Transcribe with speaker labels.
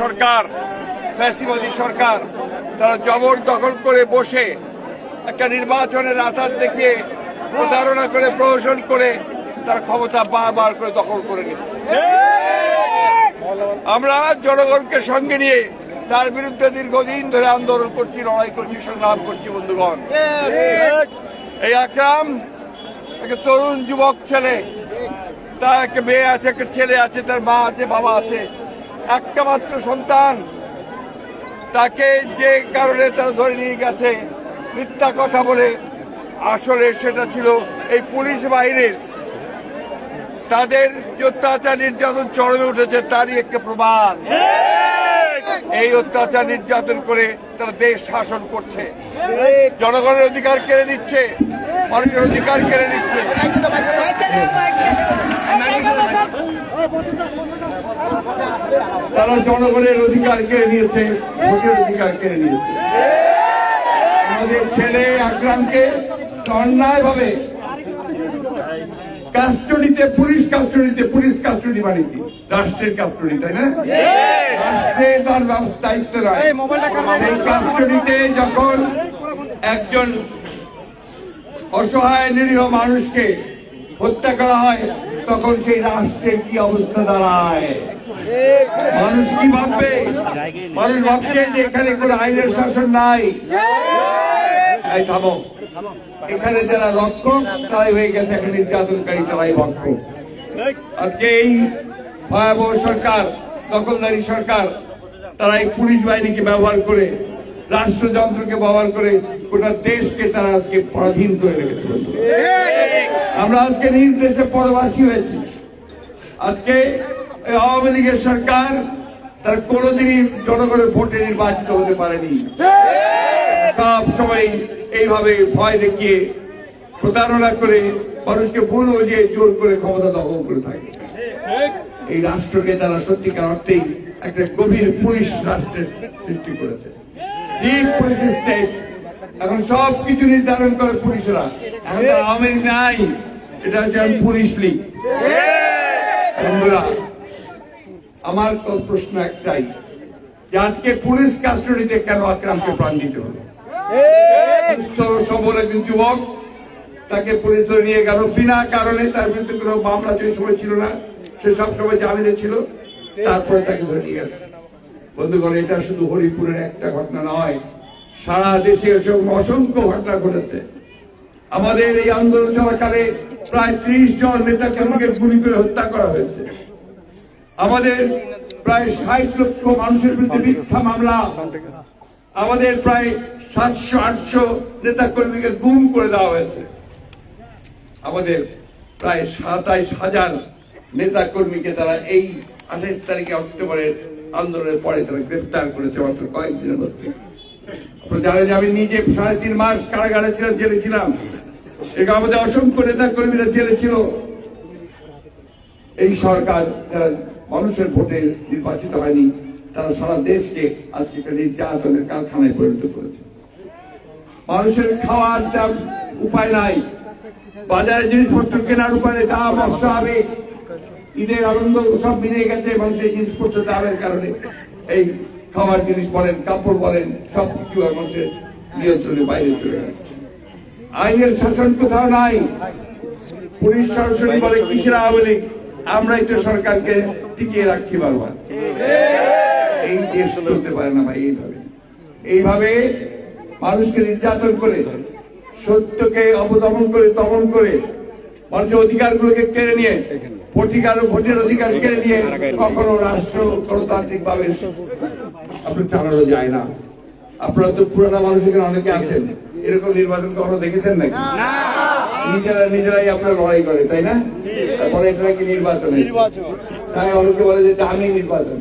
Speaker 1: সরকার, ফ্যাসিবাদী সরকার, তারা জবরদখল করে বসে একটা নির্বাচনের আধার দেখিয়ে প্রতারণা করে, প্রহসন করে তারা ক্ষমতা বারবার করে দখল করে নিচ্ছে। আমরা জনগণকে সঙ্গে নিয়ে তার বিরুদ্ধে দীর্ঘদিন ধরে আন্দোলন করছি, লড়াই করছি, সংগ্রাম করছি, বন্ধুগণ। এই আকরাম, একটা তরুণ যুবক ছেলে তার একটা মেয়ে আছে, একটা ছেলে আছে, তার মা আছে, বাবা আছে। একটা মাত্র সন্তান তাকে যে কারণে তারা ধরে নিয়ে গেছে মিথ্যা কথা বলে আসলে সেটা ছিল এই পুলিশ বাহিনীর তাদের যে অত্যাচার নির্যাতন চরমে উঠেছে তারই একটা প্রমাণ। এই অত্যাচার নির্যাতন করে তারা দেশ শাসন করছে। জনগণের অধিকার কেড়ে নিচ্ছে, মানুষের অধিকার কেড়ে নিচ্ছে। তারা জনগণের অধিকার কেড়ে নিয়েছে, ভোটের অধিকার কেড়ে নিয়েছে। আমাদের ছেলে আকরামকে অন্যায় ভাবে কাস্টডিতে পুলিশ কাস্টডিতে পুলিশ কাস্টডি বানিয়েছি রাষ্ট্রের কাস্টডি তাই না? রাষ্ট্রের তার দায়িত্ব নয় কাস্টডিতে যখন একজন অসহায় নিরীহ মানুষকে হত্যা করা হয় তখন সেই রাষ্ট্রের কি অবস্থা দাঁড়ায়? মানুষ কি ভাববে? মানুষ ভাবছে যে এখানে কোন আইনের শাসন নাই। থামো। এখানে যারা রক্ষক তারাই হয়ে গেছে, এখন নির্যাতনকারী তারাই রক্ষক আজকে এই ভয়াবহ সরকার, দখলদারি সরকার, তারা এই পুলিশ বাহিনীকে ব্যবহার করে, রাষ্ট্রযন্ত্রকে ব্যবহার করে গোটা দেশকে তারা আজকে পরাধীন করে রেখেছে আমরা আজকে নিজ দেশে পরবাসী হয়েছি। আজকে আওয়ামী লীগের সরকার তার কোনোদিনই জনগণের ভোটে নির্বাচিত হতে পারেনি। সব সময় এইভাবে ভয় দেখিয়ে প্রতারণা করে মানুষকে ভুল বুঝিয়ে জোর করে ক্ষমতা দখল করে থাকে। এই রাষ্ট্রকে তারা সত্যিকার অর্থেই একটা গভীর পুলিশ রাষ্ট্রের সৃষ্টি করেছে। এখন সব কিছু নির্ধারণ করে পুলিশরা। এখন আওয়ামী নাই, এটা হচ্ছে পুলিশ লীগ। বন্ধুরা আমার তো প্রশ্ন একটাই, যে আজকে পুলিশ কাস্টডিতে কেন আক্রান্ত প্রাণ দিতে হলো? সুস্থ সবল যুবক তাকে পুলিশ ধরে নিয়ে গেল। বিনা কারণে তার বিরুদ্ধে কোনো মামলা সেই সময় ছিল না। সে সব সময় জামিনে ছিল। তারপরে তাকে ধরে নিয়ে গেছে। বন্ধুগণ, এটা শুধু হরিপুরের একটা ঘটনা নয়। সারা দেশে এসব অসংখ্য ঘটনা ঘটেছে। আমাদের এই আন্দোলন চলাকালে প্রায় ত্রিশ জন নেতা কর্মীকে গুলি করে হত্যা করা হয়েছে। আমাদের প্রায় ষাট লক্ষ মানুষের বিরুদ্ধে মিথ্যা মামলা। আমাদের প্রায় সাতশো, আটশো নেতা কর্মীকে গুম করে দেওয়া হয়েছে। আমাদের প্রায় সাতাইশ হাজার নেতা কর্মীকে তারা এই আঠাইশ তারিখে অক্টোবরের আন্দোলনের পরে তারা গ্রেপ্তার করেছে মাত্র কয়েকদিনের মধ্যে। জানেন আমি নিজে সাড়ে তিন মাস কারাগারে ছিলাম, জেলে ছিলাম। আমাদের অসংখ্য নেতা কর্মীরা জেলে ছিল। এই সরকার যারা মানুষের ভোটে নির্বাচিত হয়নি, তারা সারা দেশকে আজকে একটা নির্যাতনের কারখানায় পরিণত করেছে। মানুষের খাওয়ার দাম উপায় নাই। বাজারে জিনিসপত্র কেনার উপায় নেই, দাম অস্বাভাবিক ঈদের আনন্দ সব মিলে গেছে মানুষের জিনিসপত্র দামের কারণে। এই খাওয়ার জিনিস বলেন, কাপড় বলেন, সবকিছু আর মানুষের নিয়ন্ত্রণের বাইরে চলে গেছে আইনের শাসন কোথাও নাই। পুলিশ সরাসরি বলে, কিসের আওয়ামী লীগ? আমরাই তো সরকারকে টিকিয়ে রাখছি বারবার। এই দেশ চলতে পারে না ভাই, এইভাবে। এইভাবে মানুষকে নির্যাতন করে সত্যকে অবদমন করে দমন করে মানুষের অধিকারগুলোকে কেড়ে নিয়ে ভোটিকার ভোটের অধিকার কেড়ে নিয়ে কখনো রাষ্ট্র গণতান্ত্রিক ভাবে আপনার চালানো যায় না। আপনারা তো পুরানা মানুষ এখানে অনেকে আছেন। এরকম নির্বাচন কখনো দেখেছেন নাকি? নিজেরা নিজেরাই আপনারা লড়াই করে তাই না? তারপরে এটা নাকি নির্বাচন তাই অনেকে বলে যে দামি নির্বাচন।